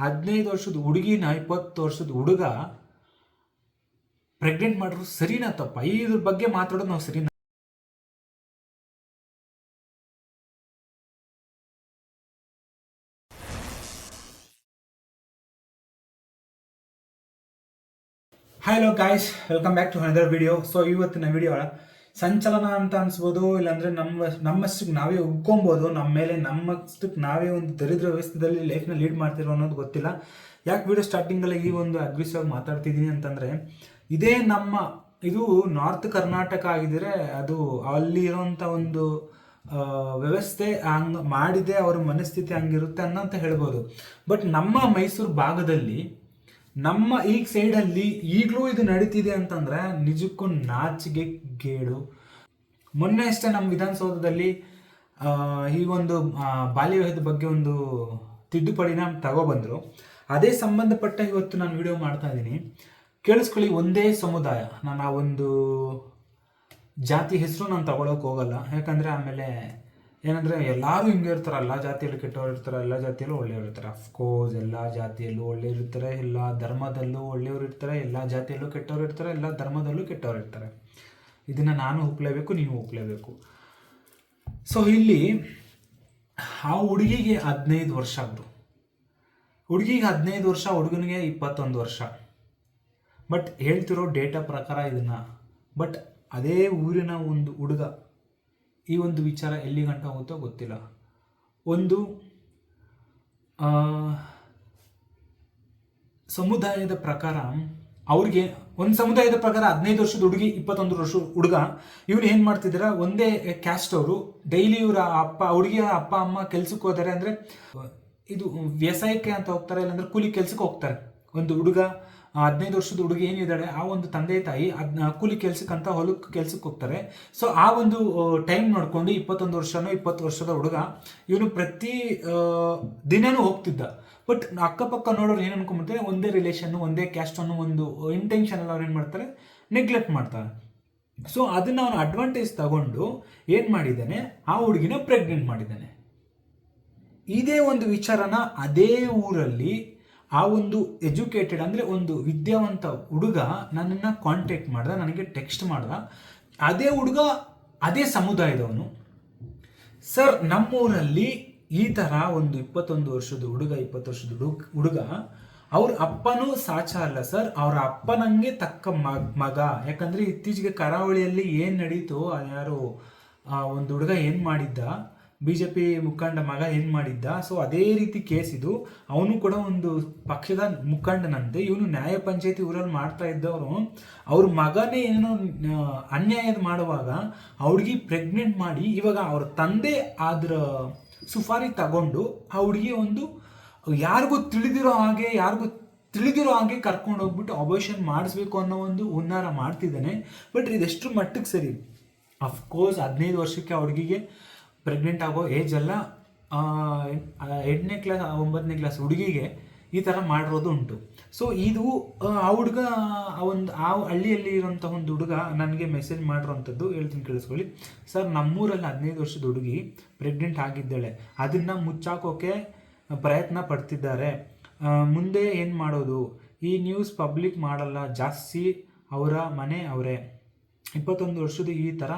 ಹದಿನೈದು ವರ್ಷದ ಹುಡುಗಿನ ಇಪ್ಪತ್ತು ವರ್ಷದ ಹುಡುಗ ಪ್ರೆಗ್ನೆಂಟ್ ಮಾಡಿದ್ರು ಸರಿನಾ ತಪ್ಪ? ಇದ್ರ ಬಗ್ಗೆ ಮಾತಾಡೋದು ನಾವು ಸರಿನಾ? Hello guys welcome back to another video so ಇವತ್ತಿನ ವಿಡಿಯೋ ಸಂಚಲನ ಅಂತ ಅನ್ಸ್ಬೋದು, ಇಲ್ಲಾಂದ್ರೆ ನಮ್ಮ ನಮ್ಮಷ್ಟಕ್ಕೆ ನಾವೇ ಉಗ್ಕೊಬೋದು ನಮ್ಮ ಮೇಲೆ ನಮ್ಮಷ್ಟಕ್ಕೆ ನಾವೇ ಒಂದು ದರಿದ್ರ ವ್ಯವಸ್ಥೆಯಲ್ಲಿ ಲೈಫ್ನ ಲೀಡ್ ಮಾಡ್ತಿರೋ ಅನ್ನೋದು ಗೊತ್ತಿಲ್ಲ. ಯಾಕೆ ವಿಡಿಯೋ ಸ್ಟಾರ್ಟಿಂಗಲ್ಲಿ ಈ ಒಂದು ಅಗ್ರೆಸಿವ್ ಆಗಿ ಮಾತಾಡ್ತಿದ್ದೀನಿ ಅಂತಂದರೆ, ಇದೇ ನಮ್ಮ, ಇದು ನಾರ್ತ್ ಕರ್ನಾಟಕ ಆಗಿದ್ರೆ ಅದು ಅಲ್ಲಿ ಇರೋಂಥ ಒಂದು ವ್ಯವಸ್ಥೆ ಹಂಗ್ ಮಾಡಿದೆ, ಅವ್ರ ಮನಸ್ಥಿತಿ ಹಂಗಿರುತ್ತೆ ಅಂತ ಹೇಳ್ಬೋದು. ಬಟ್ ನಮ್ಮ ಮೈಸೂರು ಭಾಗದಲ್ಲಿ ನಮ್ಮ ಈ ಸೈಡಲ್ಲಿ ಈಗಲೂ ಇದು ನಡೀತಿದೆ ಅಂತಂದ್ರೆ ನಿಜಕ್ಕೂ ನಾಚಿಗೆ ಗೇಡು. ಮೊನ್ನೆ ಅಷ್ಟೇ ನಮ್ಮ ವಿಧಾನಸೌಧದಲ್ಲಿ ಈ ಒಂದು ಬಾಲ್ಯ ವಿವಾಹದ ಬಗ್ಗೆ ಒಂದು ತಿದ್ದುಪಡಿನ ತಗೊಬಂದರು. ಅದೇ ಸಂಬಂಧಪಟ್ಟ ಇವತ್ತು ನಾನು ವಿಡಿಯೋ ಮಾಡ್ತಾ ಇದ್ದೀನಿ. ಕೇಳಿಸ್ಕೊಳ್ಳಿ, ಒಂದೇ ಸಮುದಾಯ. ನಾನು ಆ ಒಂದು ಜಾತಿ ಹೆಸರು ನಾನು ತಗೊಳ್ಳೋಕೆ ಹೋಗಲ್ಲ. ಯಾಕಂದ್ರೆ ಆಮೇಲೆ ಏನಂದ್ರೆ ಎಲ್ಲರೂ ಹಿಂಗೆ ಇರ್ತಾರೆ, ಎಲ್ಲ ಜಾತಿಯಲ್ಲಿ ಕೆಟ್ಟವ್ರು ಇರ್ತಾರೆ, ಎಲ್ಲ ಜಾತಿಯಲ್ಲೂ ಒಳ್ಳೆಯವ್ರು ಇರ್ತಾರೆ. ಅಫ್ಕೋರ್ಸ್ ಎಲ್ಲ ಜಾತಿಯಲ್ಲೂ ಒಳ್ಳೆಯವ್ರು ಇರ್ತಾರೆ, ಎಲ್ಲ ಧರ್ಮದಲ್ಲೂ ಒಳ್ಳೆಯವ್ರು ಇರ್ತಾರೆ, ಎಲ್ಲ ಜಾತಿಯಲ್ಲೂ ಕೆಟ್ಟವ್ರು ಇರ್ತಾರೆ, ಎಲ್ಲ ಧರ್ಮದಲ್ಲೂ ಕೆಟ್ಟವ್ರು ಇರ್ತಾರೆ. ಇದನ್ನ ನಾನು ಒಪ್ಲೇಬೇಕು, ನೀವು ಒಪ್ಲೇಬೇಕು. ಸೊ ಇಲ್ಲಿ ಆ ಹುಡುಗಿಗೆ ಹದಿನೈದು ವರ್ಷ ಅವರು ಹುಡುಗಿಗೆ ಹದಿನೈದು ವರ್ಷ, ಹುಡುಗನಿಗೆ ಇಪ್ಪತ್ತೊಂದು ವರ್ಷ. ಬಟ್ ಹೇಳ್ತಿರೋ ಡೇಟಾ ಪ್ರಕಾರ ಇದನ್ನ ಬಟ್ ಅದೇ ಊರಿನ ಒಂದು ಹುಡುಗ ಈ ಒಂದು ವಿಚಾರ ಎಲ್ಲಿ ಗಂಟ ಹೋಗುತ್ತೋ ಗೊತ್ತಿಲ್ಲ. ಒಂದು ಸಮುದಾಯದ ಪ್ರಕಾರ ಅವ್ರಿಗೆ, ಒಂದು ಸಮುದಾಯದ ಪ್ರಕಾರ ಹದಿನೈದು ವರ್ಷದ ಹುಡುಗಿ, ಇಪ್ಪತ್ತೊಂದು ವರ್ಷ ಹುಡುಗ ಇವ್ರು ಏನು ಮಾಡ್ತಿದ್ದೀರ ಒಂದೇ ಕ್ಯಾಸ್ಟ್ ಅವರು ಡೈಲಿ ಇವರ ಅಪ್ಪ ಹುಡುಗಿಯ ಅಪ್ಪ, ಅಮ್ಮ ಕೆಲ್ಸಕ್ಕೆ ಹೋದರೆ ಅಂದರೆ, ಇದು ವ್ಯವಸಾಯಕ್ಕೆ ಅಂತ ಹೋಗ್ತಾರೆ, ಇಲ್ಲಾಂದ್ರೆ ಕೂಲಿ ಕೆಲ್ಸಕ್ಕೆ ಹೋಗ್ತಾರೆ. ಒಂದು ಹುಡುಗ ಹದಿನೈದು ವರ್ಷದ ಹುಡುಗಿ ಏನಿದ್ದಾಳೆ ಆ ಒಂದು ತಂದೆ ತಾಯಿ ಅದನ್ನ ಕೂಲಿ ಕೆಲ್ಸಕ್ಕಂತ ಹೊಲಕ್ಕೆ ಕೆಲ್ಸಕ್ಕೆ ಹೋಗ್ತಾರೆ. ಸೊ ಆ ಒಂದು ಟೈಮ್ ನೋಡಿಕೊಂಡು ಇಪ್ಪತ್ತೊಂದು ವರ್ಷನೋ ಇಪ್ಪತ್ತು ವರ್ಷದ ಹುಡುಗ ಇವನು ಪ್ರತಿ ದಿನನೂ ಹೋಗ್ತಿದ್ದ. ಬಟ್ ಅಕ್ಕಪಕ್ಕ ನೋಡೋರು ಏನು ಅನ್ಕೊಂಬಿಡ್ತಾರೆ ಒಂದೇ ರಿಲೇಷನ್ ಒಂದೇ ಕ್ಯಾಸ್ಟ್ ಅನ್ನೋ ಒಂದು ಇಂಟೆನ್ಷನಲ್ಲಿ ಅವ್ರು ಏನು ಮಾಡ್ತಾರೆ? ನೆಗ್ಲೆಕ್ಟ್ ಮಾಡ್ತಾರೆ. ಸೊ ಅದನ್ನ ಅವನು ಅಡ್ವಾಂಟೇಜ್ ತಗೊಂಡು ಏನು ಮಾಡಿದ್ದಾನೆ? ಆ ಹುಡುಗಿನ ಪ್ರೆಗ್ನೆಂಟ್ ಮಾಡಿದ್ದಾನೆ. ಇದೇ ಒಂದು ವಿಚಾರನ ಅದೇ ಊರಲ್ಲಿ ಆ ಒಂದು ಎಜುಕೇಟೆಡ್ ಅಂದರೆ ಒಂದು ವಿದ್ಯಾವಂತ ಹುಡುಗ ನನ್ನನ್ನು ಕಾಂಟ್ಯಾಕ್ಟ್ ಮಾಡ್ದ, ನನಗೆ ಟೆಕ್ಸ್ಟ್ ಮಾಡ್ದ. ಅದೇ ಹುಡುಗ, ಅದೇ ಸಮುದಾಯದವನು. ಸರ್ ನಮ್ಮೂರಲ್ಲಿ ಈ ಥರ ಒಂದು ಇಪ್ಪತ್ತೊಂದು ವರ್ಷದ ಹುಡುಗ, ಇಪ್ಪತ್ತು ವರ್ಷದ ಹುಡುಗ ಹುಡುಗ, ಅವ್ರ ಅಪ್ಪನೂ ಸಾಚ ಅಲ್ಲ ಸರ್ ಅವರ ಅಪ್ಪನಂಗೆ ತಕ್ಕ ಮಗ ಮಗ. ಯಾಕಂದ್ರೆ ಇತ್ತೀಚೆಗೆ ಕರಾವಳಿಯಲ್ಲಿ ಏನು ನಡೀತೋ ಯಾರು ಒಂದು ಹುಡುಗ ಏನು ಮಾಡಿದ್ದ ಬಿ ಜೆ ಪಿ ಮುಖಂಡ ಮಗ ಏನು ಮಾಡಿದ್ದ? ಸೊ ಅದೇ ರೀತಿ ಕೇಸ್ ಇದು. ಅವನು ಕೂಡ ಒಂದು ಪಕ್ಷದ ಮುಖಂಡನಂತೆ. ಇವನು ನ್ಯಾಯ ಪಂಚಾಯತಿ ಊರಲ್ಲಿ ಮಾಡ್ತಾ ಇದ್ದವರು. ಅವ್ರ ಮಗನೇ ಏನೋ ಅನ್ಯಾಯದ ಮಾಡುವಾಗ ಅವ್ರಿಗೆ ಪ್ರೆಗ್ನೆಂಟ್ ಮಾಡಿ ಇವಾಗ ಅವ್ರ ತಂದೆ ಆದ್ರ ಸುಫಾರಿ ತಗೊಂಡು ಆ ಹುಡುಗಿ ಒಂದು, ಯಾರಿಗೂ ತಿಳಿದಿರೋ ಹಾಗೆ, ಯಾರಿಗೂ ತಿಳಿದಿರೋ ಹಾಗೆ ಕರ್ಕೊಂಡು ಹೋಗ್ಬಿಟ್ಟು ಆಪರೇಷನ್ ಮಾಡಿಸ್ಬೇಕು ಅನ್ನೋ ಒಂದು ಹುನ್ನಾರ ಮಾಡ್ತಿದ್ದಾನೆ. ಬಟ್ ಇದೆಷ್ಟು ಮಟ್ಟಕ್ಕೆ ಸರಿ? ಅಫ್ಕೋರ್ಸ್ ಹದಿನೈದು ವರ್ಷಕ್ಕೆ ಹುಡುಗಿಗೆ ಪ್ರೆಗ್ನೆಂಟ್ ಆಗೋ ಏಜ್ ಎಲ್ಲ ಎಂಟನೇ ಕ್ಲಾಸ್ ಒಂಬತ್ತನೇ ಕ್ಲಾಸ್ ಹುಡುಗಿಗೆ ಈ ಥರ ಮಾಡಿರೋದು ಉಂಟು. ಸೊ ಇದು ಆ, ಹುಡುಗ ಆ ಒಂದು ಆ ಹಳ್ಳಿಯಲ್ಲಿ ಇರೋಂಥ ಒಂದು ಹುಡುಗ ನನಗೆ ಮೆಸೇಜ್ ಮಾಡಿರೋಂಥದ್ದು ಹೇಳ್ತೀನಿ ಕೇಳಿಸ್ಕೊಳ್ಳಿ. ಸರ್ ನಮ್ಮೂರಲ್ಲಿ ಹದಿನೈದು ವರ್ಷದ ಹುಡುಗಿ ಪ್ರೆಗ್ನೆಂಟ್ ಆಗಿದ್ದಾಳೆ. ಅದನ್ನು ಮುಚ್ಚಾಕೋಕೆ ಪ್ರಯತ್ನ ಪಡ್ತಿದ್ದಾರೆ. ಮುಂದೆ ಏನು ಮಾಡೋದು? ಈ ನ್ಯೂಸ್ ಪಬ್ಲಿಕ್ ಮಾಡಲ್ಲ. ಜಾಸ್ತಿ ಅವರ ಮನೆ ಅವರೇ. ಇಪ್ಪತ್ತೊಂದು ವರ್ಷದ ಈ ಥರ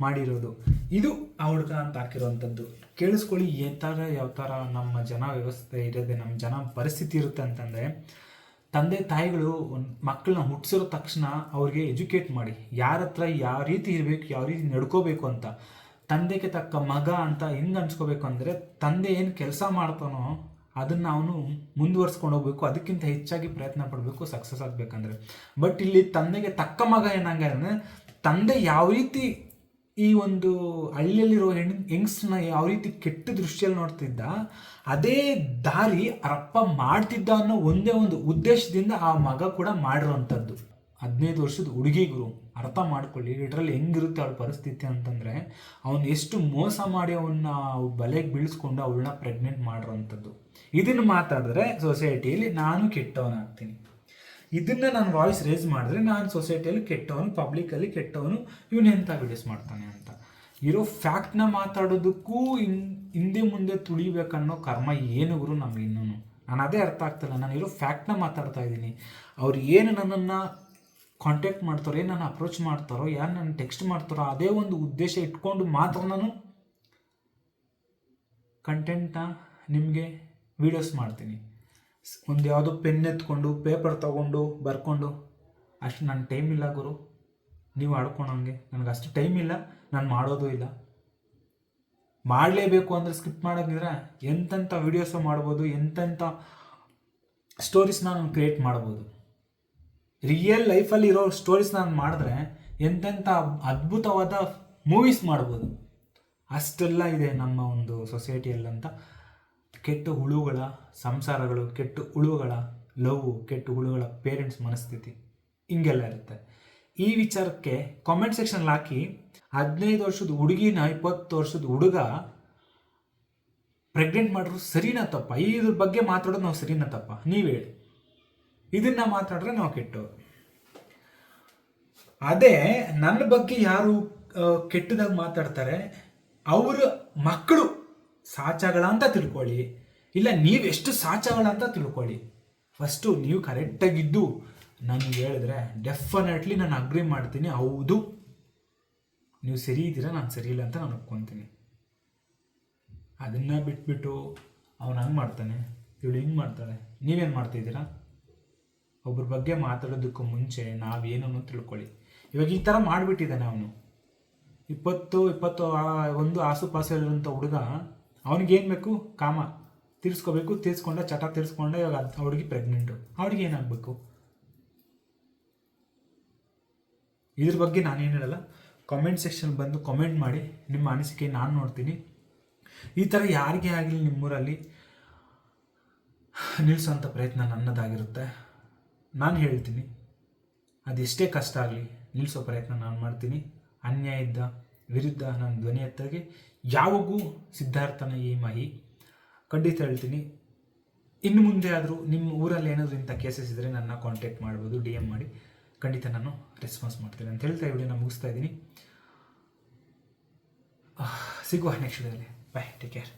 ಮಾಡಿರೋದು. ಇದು ಆ ಹುಡುಗ ಅಂತ ಹಾಕಿರೋವಂಥದ್ದು. ಕೇಳಿಸ್ಕೊಳ್ಳಿ, ಈ ಥರ, ಯಾವ ಥರ ನಮ್ಮ ಜನ ವ್ಯವಸ್ಥೆ ಇರೋದೆ, ನಮ್ಮ ಜನ ಪರಿಸ್ಥಿತಿ ಇರುತ್ತೆ ಅಂತಂದರೆ, ತಂದೆ, ತಾಯಿಗಳು ಒಂದು ಮಕ್ಕಳನ್ನ ಹುಟ್ಟಿಸಿರೋ ತಕ್ಷಣ ಅವ್ರಿಗೆ ಎಜುಕೇಟ್ ಮಾಡಿ. ಯಾರ ಹತ್ರ ಯಾವ ರೀತಿ ಇರಬೇಕು, ಯಾವ ರೀತಿ ನಡ್ಕೋಬೇಕು ಅಂತ. ತಂದೆಗೆ ತಕ್ಕ ಮಗ ಅಂತ ಹೆಂಗೆ ಅನ್ಸ್ಕೋಬೇಕು ಅಂದರೆ, ತಂದೆ ಏನು ಕೆಲಸ ಮಾಡ್ತಾನೋ ಅದನ್ನು ಅವನು ಮುಂದುವರ್ಸ್ಕೊಂಡು ಹೋಗ್ಬೇಕು. ಅದಕ್ಕಿಂತ ಹೆಚ್ಚಾಗಿ ಪ್ರಯತ್ನ ಪಡಬೇಕು, ಸಕ್ಸಸ್ ಆಗಬೇಕಂದ್ರೆ. ಬಟ್ ಇಲ್ಲಿ ತಂದೆಗೆ ತಕ್ಕ ಮಗ ಏನಂಗೆ ಅಂದರೆ ತಂದೆ ಯಾವ ರೀತಿ ಈ ಒಂದು ಹಳ್ಳಿಯಲ್ಲಿರೋ ಹೆಣ್ ಹೆಂಗ್ಸ್ನ ಯಾವ ರೀತಿ ಕೆಟ್ಟ ದೃಷ್ಟಿಯಲ್ಲಿ ನೋಡ್ತಿದ್ದ, ಅದೇ ದಾರಿ ಅರಪ್ಪ ಮಾಡ್ತಿದ್ದ ಅನ್ನೋ ಒಂದೇ ಒಂದು ಉದ್ದೇಶದಿಂದ ಆ ಮಗ ಕೂಡ ಮಾಡಿರೋವಂಥದ್ದು. ಹದಿನೈದು ವರ್ಷದ ಹುಡುಗಿಗರು ಅರ್ಥ ಮಾಡ್ಕೊಳ್ಳಿ, ಇದರಲ್ಲಿ ಹೆಂಗಿರುತ್ತೆ ಅವಳ ಪರಿಸ್ಥಿತಿ ಅಂತಂದರೆ, ಅವನು ಎಷ್ಟು ಮೋಸ ಮಾಡಿ ಅವನ್ನ ಬಲೆಗೆ ಬೀಳಿಸ್ಕೊಂಡು ಅವಳನ್ನ ಪ್ರೆಗ್ನೆಂಟ್ ಮಾಡಿರೋಂಥದ್ದು ಇದನ್ನು ಮಾತಾಡಿದ್ರೆ ಸೊಸೈಟಿಯಲ್ಲಿ ನಾನು ಕೆಟ್ಟವನಾಗ್ತೀನಿ. ಇದನ್ನ ನಾನು ವಾಯ್ಸ್ ರೇಸ್ ಮಾಡಿದ್ರೆ ನಾನು ಸೊಸೈಟಿಯಲ್ಲಿ ಕೆಟ್ಟವನು ಪಬ್ಲಿಕಲ್ಲಿ ಕೆಟ್ಟವನು, ಇವನು ಎಂಥ ವಿಡಿಯೋಸ್ ಮಾಡ್ತಾನೆ ಅಂತ. ಇರೋ ಫ್ಯಾಕ್ಟ್ನ ಮಾತಾಡೋದಕ್ಕೂ ಇನ್, ಹಿಂದೆ ಮುಂದೆ ತುಳಿಬೇಕನ್ನೋ ಕರ್ಮ ಏನು ಗುರು ನಮ್ಗೆ ಇನ್ನೂ ನಾನು ಅದೇ ಅರ್ಥ ಆಗ್ತಿಲ್ಲ ನಾನು ಇರೋ ಫ್ಯಾಕ್ಟ್ನ ಮಾತಾಡ್ತಾ ಇದ್ದೀನಿ. ಅವ್ರು ಏನು ನನ್ನನ್ನು ಕಾಂಟ್ಯಾಕ್ಟ್ ಮಾಡ್ತಾರೋ, ಏನು ನನ್ನ ಅಪ್ರೋಚ್ ಮಾಡ್ತಾರೋ, ಯಾರು ನನ್ನ ಟೆಕ್ಸ್ಟ್ ಮಾಡ್ತಾರೋ, ಅದೇ ಒಂದು ಉದ್ದೇಶ ಇಟ್ಕೊಂಡು ಮಾತ್ರ ನಾನು ಕಂಟೆಂಟ್ನ ನಿಮಗೆ ವೀಡಿಯೋಸ್ ಮಾಡ್ತೀನಿ. ಒಂದು ಯಾವುದೋ ಪೆನ್ ಎತ್ಕೊಂಡು ಪೇಪರ್ ತಗೊಂಡು, ಬರ್ಕೊಂಡು. ಅಷ್ಟು ನನ್ನ ಟೈಮ್ ಇಲ್ಲ ಗುರು. ನೀವು ಆಡ್ಕೊಳಂಗೆ ನನಗೆ ಅಷ್ಟು ಟೈಮ್ ಇಲ್ಲ. ನಾನು ಮಾಡೋದು ಇಲ್ಲ. ಮಾಡಲೇಬೇಕು ಅಂದರೆ ಸ್ಕಿಪ್ ಮಾಡೋದಿದ್ರೆ ಎಂತೆಂಥ ವೀಡಿಯೋಸು ಮಾಡ್ಬೋದು, ಎಂತೆಂಥ ಸ್ಟೋರೀಸ್ ನಾನು ಕ್ರಿಯೇಟ್ ಮಾಡ್ಬೋದು. ರಿಯಲ್ ಲೈಫಲ್ಲಿ ಇರೋ ಸ್ಟೋರೀಸ್ ನಾನು ಮಾಡಿದ್ರೆ ಎಂತೆಂಥ ಅದ್ಭುತವಾದ ಮೂವೀಸ್ ಮಾಡ್ಬೋದು. ಅಷ್ಟೆಲ್ಲ ಇದೆ ನಮ್ಮ ಒಂದು ಸೊಸೈಟಿಯಲ್ಲಂತ ಕೆಟ್ಟ ಹುಳುಗಳ ಸಂಸಾರಗಳು, ಕೆಟ್ಟ ಹುಳುಗಳ ಲವ್, ಕೆಟ್ಟ ಹುಳುಗಳ ಪೇರೆಂಟ್ಸ್ ಮನಸ್ಥಿತಿ ಹಿಂಗೆಲ್ಲ ಇರುತ್ತೆ. ಈ ವಿಚಾರಕ್ಕೆ ಕಾಮೆಂಟ್ ಸೆಕ್ಷನ್ ಹಾಕಿ, ಹದಿನೈದು ವರ್ಷದ ಹುಡುಗಿನ ಇಪ್ಪತ್ತು ವರ್ಷದ ಹುಡುಗ ಪ್ರೆಗ್ನೆಂಟ್ ಮಾಡಿದ್ರು ಸರಿನಾ ತಪ್ಪ? ಇದ್ರ ಬಗ್ಗೆ ಮಾತಾಡೋದು ನಾವು ಸರಿನಾ ತಪ್ಪ? ನೀವು ಹೇಳಿ. ಇದನ್ನ ಮಾತಾಡಿದ್ರೆ ನಾವು ಕೆಟ್ಟು ಅದೇ ನನ್ನ ಬಗ್ಗೆ ಯಾರು ಕೆಟ್ಟದಾಗಿ ಮಾತಾಡ್ತಾರೆ, ಅವರ ಮಕ್ಕಳು ಸಾಚಗಳ ಅಂತ ತಿಳ್ಕೊಳ್ಳಿ. ಇಲ್ಲ ನೀವೆಷ್ಟು ಸಾಚಗಳ ಅಂತ ತಿಳ್ಕೊಳ್ಳಿ. ಫಸ್ಟು ನೀವು ಕರೆಕ್ಟಾಗಿದ್ದು ನನಗೆ ಹೇಳಿದ್ರೆ ಡೆಫಿನೆಟ್ಲಿ ನಾನು ಅಗ್ರಿ ಮಾಡ್ತೀನಿ. ಹೌದು. ನೀವು ಸರಿ ಇದ್ದೀರಾ? ನಾನು ಸರಿ ಇಲ್ಲ ಅಂತ ನಾನು ಒಪ್ಕೊತೀನಿ. ಅದನ್ನು ಬಿಟ್ಬಿಟ್ಟು ಅವನು ಹಂಗೆ ಮಾಡ್ತಾನೆ. ಇವಳು ಹಿಂಗೆ ಮಾಡ್ತಾಳೆ. ನೀವೇನು ಮಾಡ್ತಿದ್ದೀರಾ ಒಬ್ಬರ ಬಗ್ಗೆ ಮಾತಾಡೋದಕ್ಕೂ ಮುಂಚೆ ನಾವೇನನ್ನು ತಿಳ್ಕೊಳ್ಳಿ. ಇವಾಗ ಈ ಥರ ಮಾಡಿಬಿಟ್ಟಿದ್ದಾನೆ ಅವನು. ಇಪ್ಪತ್ತು ಇಪ್ಪತ್ತು ಒಂದು ಆಸುಪಾಸಲ್ಲಿರುವಂಥ ಹುಡುಗ ಅವನಿಗೇನು ಬೇಕು? ಕಾಮ. ತೀರಿಸ್ಕೋಬೇಕು, ತೀರಿಸ್ಕೊಂಡ ಚಟ ತೀರಿಸ್ಕೊಂಡ ಇವಾಗ ಆ ಹುಡುಗಿ ಪ್ರೆಗ್ನೆಂಟು ಅವ್ರಿಗೆ ಏನಾಗಬೇಕು? ಇದ್ರ ಬಗ್ಗೆ ನಾನೇನು ಹೇಳಲ್ಲ. ಕಾಮೆಂಟ್ ಸೆಕ್ಷನ್ ಬಂದು ಕಾಮೆಂಟ್ ಮಾಡಿ. ನಿಮ್ಮ ಅನಿಸಿಕೆ ನಾನು ನೋಡ್ತೀನಿ. ಈ ಥರ ಯಾರಿಗೇ ಆಗಲಿ ನಿಮ್ಮೂರಲ್ಲಿ? ನಿಲ್ಲಿಸೋಂಥ ಪ್ರಯತ್ನ ನನ್ನದಾಗಿರುತ್ತೆ. ನಾನು ಹೇಳ್ತೀನಿ. ಅದೆಷ್ಟೇ ಕಷ್ಟ ಆಗಲಿ ನಿಲ್ಲಿಸೋ ಪ್ರಯತ್ನ ನಾನು ಮಾಡ್ತೀನಿ. ಅನ್ಯಾಯದ ವಿರುದ್ಧ ನನ್ನ ಧ್ವನಿ ಎತ್ತಾಗೆ ಯಾವಾಗೂ ಸಿದ್ಧಾರ್ಥನ ಈ ಮಹಿ. ಖಂಡಿತ ಹೇಳ್ತೀನಿ. ಇನ್ನು ಮುಂದೆ ಆದರೂ ನಿಮ್ಮ ಊರಲ್ಲಿ ಏನಾದರೂ ಇಂಥ ಕೇಸಸ್ ಇದ್ದರೆ ನನ್ನ ಕಾಂಟ್ಯಾಕ್ಟ್ ಮಾಡ್ಬೋದು ಡಿ ಎಂ ಮಾಡಿ. ಖಂಡಿತ ನಾನು ರೆಸ್ಪಾನ್ಸ್ ಮಾಡ್ತೀನಿ ಅಂತ ಹೇಳ್ತಾ ವಿಡಿಯೋನ ಮುಗಿಸ್ತಾ ಇದ್ದೀನಿ. ಸಿಗುವ ನೆಕ್ಸ್ಟ್ ವಿಡಿಯೋದಲ್ಲಿ ಬಾಯ್ ಟೇಕ್ ಕೇರ್